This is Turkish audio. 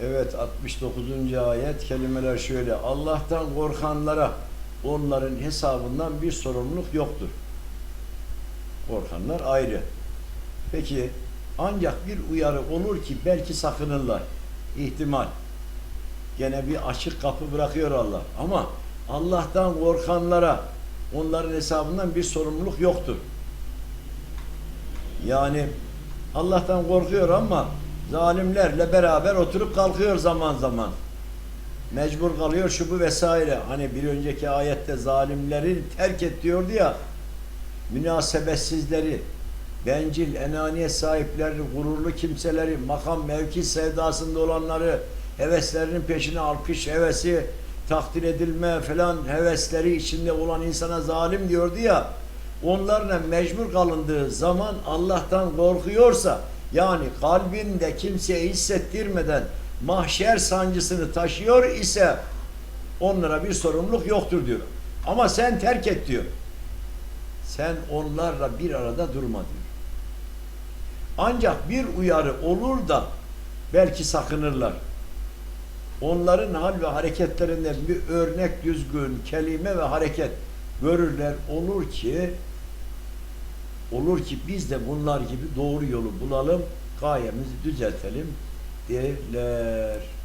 Evet 69. ayet kelimeler şöyle. Allah'tan korkanlara onların hesabından bir sorumluluk yoktur. Korkanlar ayrı. Peki ancak bir uyarı olur ki belki sakınırlar. İhtimal. Gene bir açık kapı bırakıyor Allah. Ama Allah'tan korkanlara onların hesabından bir sorumluluk yoktur. Yani Allah'tan korkuyor ama zalimlerle beraber oturup kalkıyor zaman zaman. Mecbur kalıyor şu bu vesaire. Hani bir önceki ayette zalimleri terk et diyordu ya. Münasebetsizleri, bencil, enaniyet sahipleri, gururlu kimseleri, makam mevki sevdasında olanları, heveslerinin peşine alkış hevesi, takdir edilme falan hevesleri içinde olan insana zalim diyordu ya. Onlarla mecbur kalındığı zaman Allah'tan korkuyorsa yani kalbinde kimseye hissettirmeden mahşer sancısını taşıyor ise onlara bir sorumluluk yoktur diyor. Ama sen terk et diyor. Sen onlarla bir arada durma diyor. Ancak bir uyarı olur da belki sakınırlar. Onların hal ve hareketlerinden bir örnek düzgün kelime ve hareket görürler. Olur ki olur ki biz de bunlar gibi doğru yolu bulalım, gayemizi düzeltelim derler.